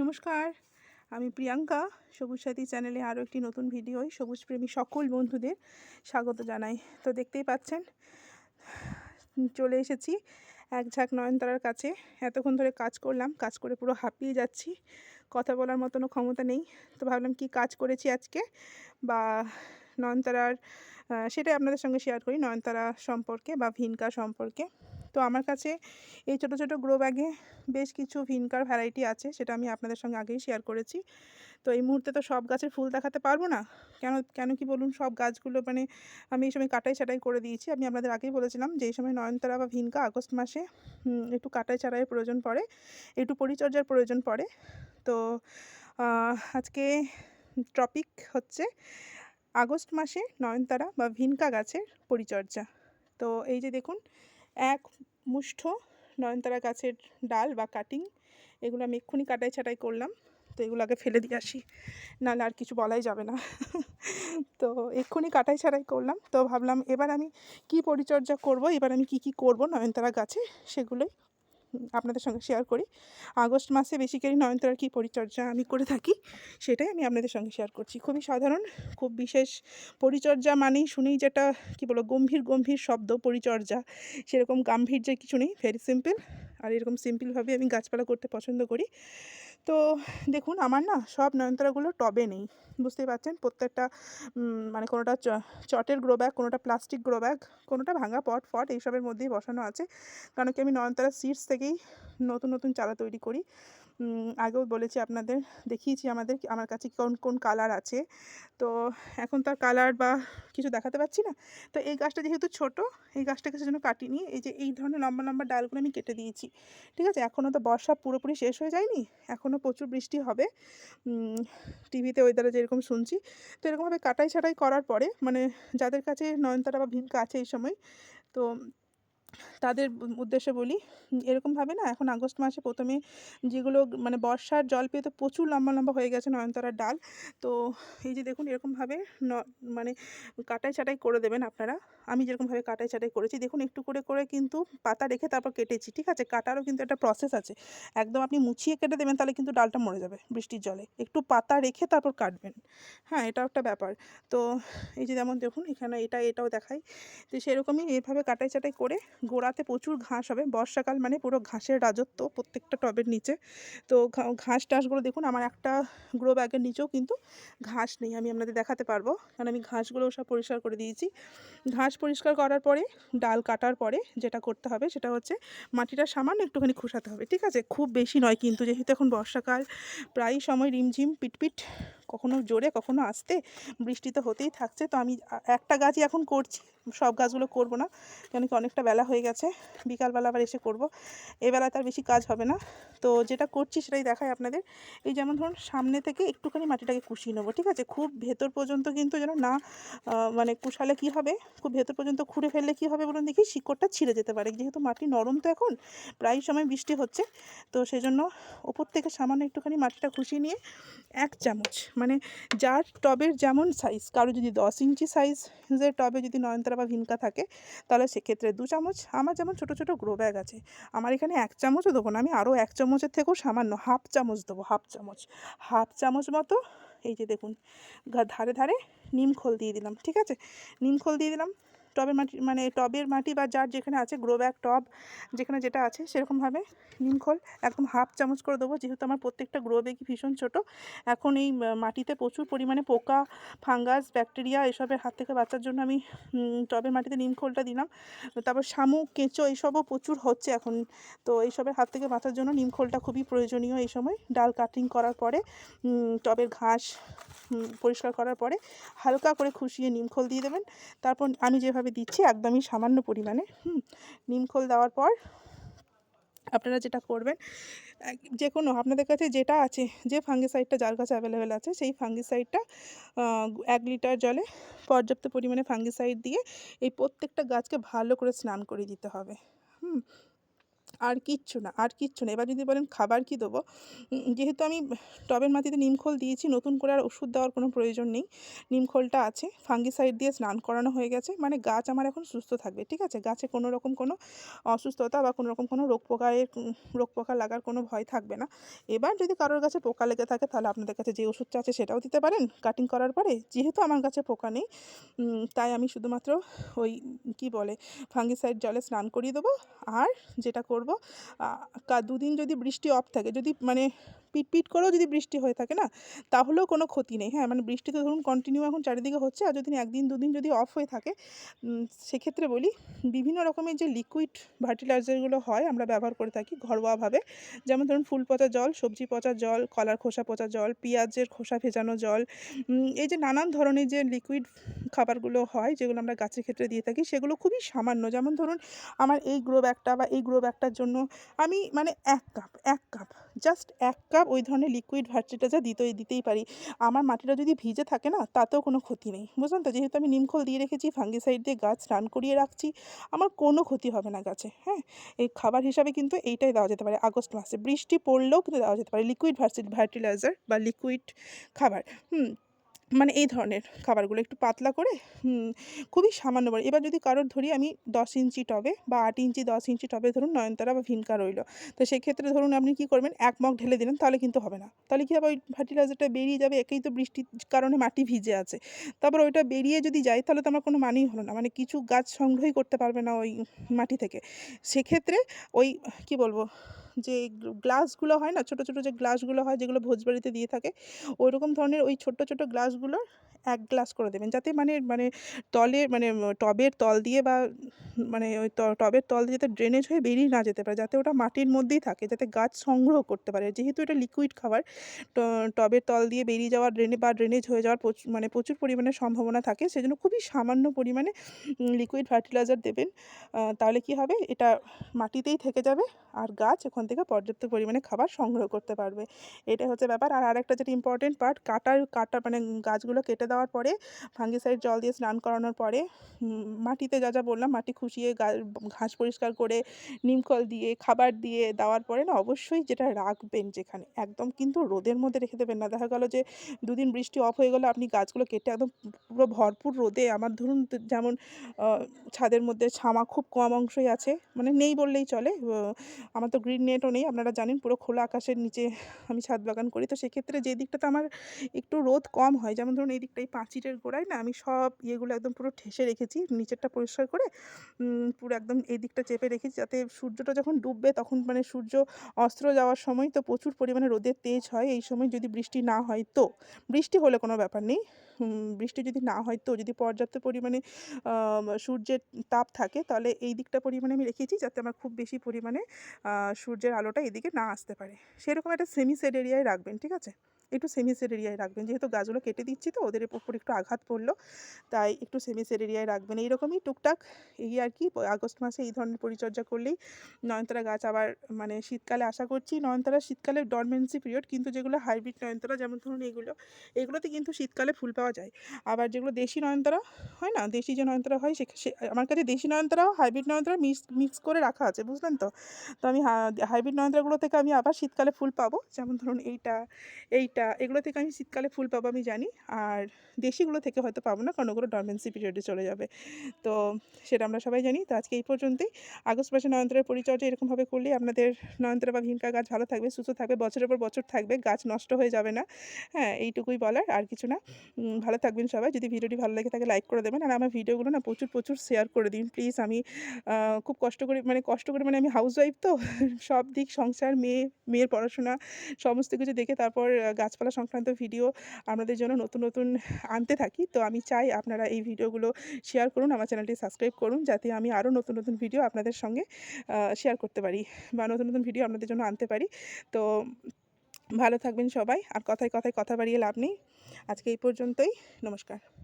নমস্কার। আমি প্রিয়াঙ্কা, সবুজ সাথী চ্যানেলে আরও একটি নতুন ভিডিওয় সবুজ প্রেমী সকল বন্ধুদের স্বাগত জানাই। তো দেখতেই পাচ্ছেন, চলে এসেছি এক ঝাঁক নয়নতারার কাছে। এতক্ষণ ধরে কাজ করলাম, কাজ করে পুরো হাঁপিয়ে যাচ্ছি। কথা বলার মতনও ক্ষমতা নেই। তো ভাবলাম কি কাজ করেছি আজকে? বা নয়নতারার সেটাই আপনাদের সঙ্গে শেয়ার করি, নয়নতারা সম্পর্কে বা ভিনকা সম্পর্কে। তো আমার কাছে এই ছোটো ছোটো গ্রো ব্যাগে বেশ কিছু ভিনকার ভ্যারাইটি আছে, সেটা আমি আপনাদের সঙ্গে আগেই শেয়ার করেছি। তো এই মুহূর্তে তো সব গাছের ফুল দেখাতে পারব না। কেন কেন কি বলুন, সব গাছগুলো মানে আমি এই সময় কাটাই ছাটাই করে দিয়েছি। আমি আপনাদের আগেই বলেছিলাম যে এই সময় নয়নতারা বা ভিনকা আগস্ট মাসে একটু কাটাই ছাড়াইয়ের প্রয়োজন পড়ে, একটু পরিচর্যার প্রয়োজন পড়ে। তো আজকে টপিক হচ্ছে আগস্ট মাসে নয়নতারা বা ভিনকা গাছের পরিচর্যা। তো এই যে দেখুন এক মুষ্ঠ নয়নতারা গাছের ডাল বা কাটিং এগুলো আমি এক্ষুনি কাটাই ছাটাই করলাম। তো এগুলো আগে ফেলে দিয়ে আসি, নাহলে আর কিছু বলাই যাবে না। তো এক্ষুনি কাটাই ছাড়াই করলাম। তো ভাবলাম এবার আমি কি পরিচর্যা করব, এবার আমি কি কি করব নয়নতারা গাছে, সেগুলোই আপনাদের সঙ্গে শেয়ার করি। আগস্ট মাসে বেসিক্যালি নয়নতারার কী পরিচর্যা আমি করে থাকি, সেটাই আমি আপনাদের সঙ্গে শেয়ার করছি। খুবই সাধারণ, খুব বিশেষ পরিচর্যা মানেই শুনেই যেটা, কি বলো গম্ভীর গম্ভীর শব্দ পরিচর্যা। সেরকম গাম্ভীর্যের কিছু নেই ভেরি সিম্পল আর এরকম সিম্পলভাবে আমি গাছপালা করতে পছন্দ করি। তো দেখুন, আমার না সব নয়নতারাগুলো টবে নেই। বুঝতেই পারছেন? প্রত্যেকটা মানে কোনোটা চটের গ্রো ব্যাগ কোনোটা প্লাস্টিক গ্রো ব্যাগ কোনোটা ভাঙা পট, ফট এইসবের মধ্যেই বসানো আছে। কারণ কি আমি নয়নতারা সিডস থেকেই নতুন নতুন চারা তৈরি করি। আগেও বলেছি আপনাদের, দেখিয়েছি আমাদের আমার কাছে কোন কোন কালার আছে। তো এখন তার কালার বা কিছু দেখাতে পাচ্ছি না? তো এই গাছটা যেহেতু ছোট, এই গাছটাকে সেজন্য কাটিনি। এই যে এই ধরনের লম্বা লম্বা ডালগুলো আমি কেটে দিয়েছি। ঠিক আছে? এখনও তো বর্ষা পুরোপুরি শেষ হয়ে যায়নি, এখনও প্রচুর বৃষ্টি হবে। টিভিতে ওয়েদারে যেরকম শুনছি। তো এরকমভাবে কাটাই ছাটাই করার পরে মানে যাদের কাছে নয়নতারা বা ভিনকা আছে এই সময়, তো তাদের উদ্দেশ্যে বলি এরকমভাবে না, এখন আগস্ট মাসে প্রথমে যেগুলো মানে বর্ষার জল পেয়ে তো প্রচুর লম্বা লম্বা হয়ে গেছে নয়নতারার ডাল। তো এই যে দেখুন এরকমভাবে ন মানে কাটাই ছাটাই করে দেবেন আপনারা। আমি যেরকমভাবে কাটাই ছাটাই করেছি, দেখুন একটু করে করে কিন্তু পাতা রেখে তারপর কেটেছি, ঠিক আছে? কাটারও কিন্তু একটা প্রসেস আছে। একদম আপনি মুছিয়ে কেটে দেবেন, তাহলে কিন্তু ডালটা মরে যাবে বৃষ্টির জলে। একটু পাতা রেখে তারপর কাটবেন। হ্যাঁ এটাও একটা ব্যাপার। তো এই যে যেমন দেখুন, এখানে এটা, এটাও দেখাই। তো সেরকমই এইভাবে কাটাই ছাটাই করে গোড়াতে প্রচুর ঘাস হবে। বর্ষাকাল মানে পুরো ঘাসের রাজত্ব প্রত্যেকটা টবের নিচে। তো ঘাস টাসগুলো দেখুন, আমার একটা গ্রো ব্যাগের নিচেও কিন্তু ঘাস নেই, আমি আপনাদের দেখাতে পারব। কারণ আমি ঘাসগুলো সব পরিষ্কার করে দিয়েছি। ঘাস পরিষ্কার করার পরে, ডাল কাটার পরে যেটা করতে হবে সেটা হচ্ছে মাটিটা সামান্য একটুখানি খোসাতে হবে, ঠিক আছে? খুব বেশি নয় কিন্তু, যেহেতু এখন বর্ষাকাল, প্রায় সময় রিমঝিম, পিটপিট কখনো জোরে, কখনো আসতে, বৃষ্টি তো হতেই থাকছে। তো আমি একটা গাছই এখন করছি, সব গাছগুলো করব না। কেন কি অনেকটা বেলা হয়ে গেছে, বিকালবেলা আবার এসে করব। এবেলা তার বেশি কাজ হবে না। তো যেটা করছি সেটাই দেখায় আপনাদের। এই যেমন ধরুন, সামনে থেকে একটুখানি মাটিটাকে কুশিয়ে নেব, ঠিক আছে? খুব ভেতর পর্যন্ত কিন্তু যেন না মানে কুশালে কি হবে? খুব ভেতর পর্যন্ত খুঁড়ে ফেললে কি হবে বলুন দেখি? শিকড়টা ছিঁড়ে যেতে পারে। যেহেতু মাটি নরম তো এখন, প্রায় সময় বৃষ্টি হচ্ছে। তো সেজন্য ওপর থেকে সামান্য একটুখানি মাটিটা খুশিয়ে নিয়ে এক চামচ মানে যার টবের যেমন সাইজ কারও যদি দশ ইঞ্চি সাইজের টবে যদি নয়নতারা বা ভিনকা থাকে, তাহলে সেক্ষেত্রে দু চামচ, আমার যেমন ছোটো ছোটো গ্রো ব্যাগ আছে, আমার এখানে এক চামচও দেবো না, আমি আরও এক চামচের থেকেও সামান্য হাফ চামচ দেবো হাফ চামচ হাফ চামচ মতো, এই যে দেখুন ধারে ধারে নিম খোল দিয়ে দিলাম, ঠিক আছে? নিম খোল দিয়ে দিলাম টবের মাটি মানে টবের মাটি বা যার যেখানে আছে গ্রো ব্যাগ টব, যেখানে যেটা আছে সেরকমভাবে নিম খোল, একদম হাফ চামচ করে দেবো। যেহেতু আমার প্রত্যেকটা গ্রো ব্যাগই ভীষণ ছোট, এখন এই মাটিতে প্রচুর পরিমাণে পোকা, ফাঙ্গাস ব্যাকটেরিয়া এসবের হাত থেকে বাঁচার জন্য আমি টবের মাটিতে নিম খোলটা দিলাম। তারপর শামুক কেঁচো এইসবও প্রচুর হচ্ছে এখন। তো এইসবের হাত থেকে বাঁচার জন্য নিম খোলটা খুবই প্রয়োজনীয় এই সময়। ডাল কাটিং করার পরে টবের ঘাস পরিষ্কার করার পরে হালকা করে খুশিয়ে নিম খোল দিয়ে দেবেন। তারপর আমি যেভাবে দিচ্ছি একদমই সামান্য পরিমাণে। হুম নিমখোল দেওয়ার পর আপনারা যেটা করবেন, যে কোনো আপনাদের কাছে যেটা আছে, যে ফাঙ্গিসাইডটা যার কাছে অ্যাভেলেবেল আছে, সেই ফাঙ্গিসাইডটা এক লিটার জলে পর্যাপ্ত পরিমাণে ফাঙ্গিসাইড দিয়ে এই প্রত্যেকটা গাছকে ভালো করে স্নান করে দিতে হবে। হুম আর কিচ্ছু না, আর কিচ্ছু না। এবার যদি বলেন খাবার কি দেবো? যেহেতু আমি টবের মাটিতে নিমখোল দিয়েছি, নতুন করে আর ওষুধ দেওয়ার কোনো প্রয়োজন নেই। নিমখোলটা আছে, ফাঙ্গিসাইড দিয়ে স্নান করানো হয়ে গেছে। মানে গাছ আমার এখন সুস্থ থাকবে, ঠিক আছে? গাছে কোনো রকম কোনো অসুস্থতা বা কোনো রকম কোনো রোগ পোকায়ের রোগ পোকা লাগার কোনো ভয় থাকবে না। এবার যদি কারোর কাছে পোকা লেগে থাকে, তাহলে আপনাদের কাছে যে ওষুধটা আছে সেটাও দিতে পারেন। কাটিং করার পরে যেহেতু আমার কাছে পোকা নেই তাই আমি শুধুমাত্র ওই, কি বলে, ফাঙ্গিসাইড জলে স্নান করিয়ে দেবো। আর যেটা করব কা, দুদিন যদি বৃষ্টি অফ থাকে, যদি মানে পিট পিট করেও যদি বৃষ্টি হয়ে থাকে না, তাহলেও কোনো ক্ষতি নেই। হ্যাঁ মানে বৃষ্টি তো ধরুন কন্টিনিউ এখন চারিদিকে হচ্ছে, আর যদি একদিন, দুদিন যদি অফ হয়ে থাকে সেক্ষেত্রে বলি বিভিন্ন রকমের যে লিকুইড ফার্টিলাইজারগুলো হয়, আমরা ব্যবহার করে থাকি ঘরোয়াভাবে। যেমন ধরুন ফুল পচা জল, সবজি পচা জল, কলার খোসা পচা জল, পেঁয়াজের খোসা ভেজানো জল এই যে নানান ধরনের যে লিকুইড খাবারগুলো হয়, যেগুলো আমরা গাছের ক্ষেত্রে দিয়ে থাকি, সেগুলো খুবই সামান্য। যেমন ধরুন আমার এই গ্রো ব্যাগটা বা এই গ্রো ব্যাগটার জন্য আমি মানে এক কাপ এক কাপ জাস্ট এক কাপ ওই ধরনের লিকুইড ফার্টিলাইজার দিতে, দিতেই পারি। আমার মাটিটা যদি ভিজে থাকে না, তাতেও কোনো ক্ষতি নেই। বুঝলেন তো? যেহেতু আমি নিমখোল দিয়ে রেখেছি ফাঙ্গিসাইড দিয়ে গাছ স্নান করিয়ে রাখছি, আমার কোনো ক্ষতি হবে না গাছে হ্যাঁ? এই খাবার হিসাবে কিন্তু এইটাই দেওয়া যেতে পারে, আগস্ট মাসে। বৃষ্টি পড়লেও কিন্তু দেওয়া যেতে পারে লিকুইড ফার্টিলাইজার বা লিকুইড খাবার। হুম মানে এই ধরনের খাবারগুলো একটু পাতলা করে খুবই সামান্য পরি, এবার যদি কারোর ধরি আমি দশ ইঞ্চি টবে বা আট ইঞ্চি, দশ ইঞ্চি টবে ধরুন নয়নতারা বা ভিনকা রইল, তো সেক্ষেত্রে ধরুন আপনি কী করবেন, এক মগ ঢেলে দিলেন তাহলে কিন্তু হবে না। তাহলে কী হবে? ওই ফার্টিলাইজারটা বেরিয়ে যাবে, একেই তো বৃষ্টির কারণে মাটি ভিজে আছে। তারপর ওইটা বেরিয়ে যদি যায় তাহলে তো আমার কোনো মানেই হলো না মানে কিছু গাছ সংগ্রহই করতে পারবে না ওই মাটি থেকে। সেক্ষেত্রে ওই, কি বলব যে গ্লাসগুলো হয় না, ছোটো ছোটো যে গ্লাসগুলো হয় যেগুলো ভোজবাড়িতে দিয়ে থাকে ওই রকম ধরনের ওই ছোট্ট ছোট গ্লাসগুলোর এক গ্লাস করে দেবেন। যাতে মানে মানে তলে মানে টবের তল দিয়ে বা মানে ওই টবের তল দিয়ে যাতে ড্রেনেজ হয়ে বেরিয়ে না যেতে পারে, যাতে ওটা মাটির মধ্যেই থাকে, যাতে গাছ সংগ্রহ করতে পারে। যেহেতু এটা লিকুইড খাবার টবের তল দিয়ে বেরিয়ে যাওয়ার ড্রেনে বা ড্রেনেজ হয়ে যাওয়ার প্রচুর মানে প্রচুর পরিমাণে সম্ভাবনা থাকে, সেজন্য খুবই সামান্য পরিমাণে লিকুইড ফার্টিলাইজার দেবেন। তাহলে কি হবে? এটা মাটিতেই থেকে যাবে আর গাছ ওখান থেকে পর্যাপ্ত পরিমাণে খাবার সংগ্রহ করতে পারবে। এটা হচ্ছে ব্যাপার। আর আরেকটা যেটা ইম্পর্টেন্ট পার্ট কাটার, কাটা মানে গাছগুলো কেটে দেওয়ার পরে ফাঙ্গিসাইড জল দিয়ে স্নান করানোর পরে মাটিতে যা যা বললাম, মাটি খুশিয়ে ঘাস পরিষ্কার করে নিমকল দিয়ে, খাবার দিয়ে দেওয়ার পরে না, অবশ্যই যেটা রাখবেন যেখানে, একদম কিন্তু রোদের মধ্যে রেখে দেবেন না। দেখা গেল যে, দুদিন বৃষ্টি অফ হয়ে গেলো, আপনি গাছগুলো কেটে একদম পুরো ভরপুর রোদে, আমার ধরুন যেমন ছাদের মধ্যে ছামা খুব কম অংশই আছে মানে নেই বললেই চলে আমার তো গ্রিন নেটও নেই, আপনারা জানেন পুরো খোলা আকাশের নিচে আমি ছাদ বাগান করি, তো সেক্ষেত্রে যে দিকটাতে আমার একটু রোদ কম হয়, যেমন ধরুন এই দিকটা এই পাঁচিলের গোড়ায় না আমি সব ইয়েগুলো একদম পুরো ঠেসে রেখেছি, নিচেরটা পরিষ্কার করে পুরো একদম এই দিকটা চেপে রেখেছি যাতে সূর্যটা যখন ডুববে তখন মানে সূর্য অস্ত্র যাওয়ার সময় তো প্রচুর পরিমাণে রোদের তেজ হয়, এই সময় যদি বৃষ্টি না হয় তো। বৃষ্টি হলে কোনো ব্যাপার নেই। বৃষ্টি যদি না হয় তো যদি পর্যাপ্ত পরিমাণে সূর্যের তাপ থাকে তাহলে এই দিকটা পরিমাণে আমি রেখেছি যাতে আমার খুব বেশি পরিমাণে সূর্যের আলোটা এদিকে না আসতে পারে। সেরকম একটা সেমি সেড এরিয়ায় রাখবেন, ঠিক আছে? একটু সেমি সেড এরিয়ায় রাখবেন। যেহেতু গাছগুলো কেটে দিচ্ছি তো ওদের উপর একটু আঘাত পড়ল, তাই একটু সেমি সেড এরিয়ায় রাখবেন। এইরকমই টুকটাক এই আর কি, আগস্ট মাসে এই ধরনের পরিচর্যা করলেই নয়নতারা গাছ আবার মানে শীতকালে আশা করছি নয়নতারা শীতকালে ডরমেন্সি পিরিয়ড কিন্তু যেগুলো হাইব্রিড নয়নতারা, যেমন ধরুন এগুলো, এগুলোতে কিন্তু শীতকালে ফুল পাওয়া যায়। আবার যেগুলো দেশি নয়নতারা হয় না, দেশি যে নয়নতারা হয় সে আমার কাছে দেশি নয়নতারাও হাইব্রিড নয়নতারা মিক্স মিক্স করে রাখা আছে, বুঝলেন তো? তো আমি হাইব্রিড নয়নতারাগুলো থেকে আমি আবার শীতকালে ফুল পাবো, যেমন ধরুন এইটা এইটা, এগুলো থেকে আমি শীতকালে ফুল পাবো আমি জানি, আর দেশিগুলো থেকে হয়তো পাবো না, কারণ ওগুলো ডরমেন্সি পিরিয়ডে চলে যাবে। তো সেটা আমরা সবাই জানি, তো আজকে এই পর্যন্তই। আগস্ট মাসে নয়নতারার পরিচর্যা এরকমভাবে করলে আপনাদের নয়নতারা বা ভিনকা গাছ ভালো থাকবে, সুস্থ থাকবে, বছরের পর বছর থাকবে, গাছ নষ্ট হয়ে যাবে না। হ্যাঁ এইটুকুই বলার, আর কিছু না। ভালো থাকবেন সবাই। যদি ভিডিওটি ভালো লাগে থাকে লাইক করে দেবেন। আর আমার ভিডিওগুলো না প্রচুর প্রচুর শেয়ার করে দিন। প্লিজ আমি খুব কষ্ট করে মানে কষ্ট করে মানে আমি হাউস ওয়াইফ তো। সব দিক সংসার, মেয়ে, মেয়ের পড়াশোনা, সমস্ত কিছু দেখে তারপর গাছপালা সংক্রান্ত ভিডিও আপনাদের জন্য নতুন নতুন আনতে থাকি। তো আমি চাই আপনারা এই ভিডিওগুলো শেয়ার করুন, আমার চ্যানেলটি সাবস্ক্রাইব করুন, যাতে আমি আরও নতুন নতুন ভিডিও আপনাদের সঙ্গে শেয়ার করতে পারি বা নতুন নতুন ভিডিও আপনাদের জন্য আনতে পারি। তো ভালো থাকবেন সবাই। আর কথায় কথায় কথা বাড়িয়ে লাভ নেই। আজকে এই পর্যন্তই। নমস্কার।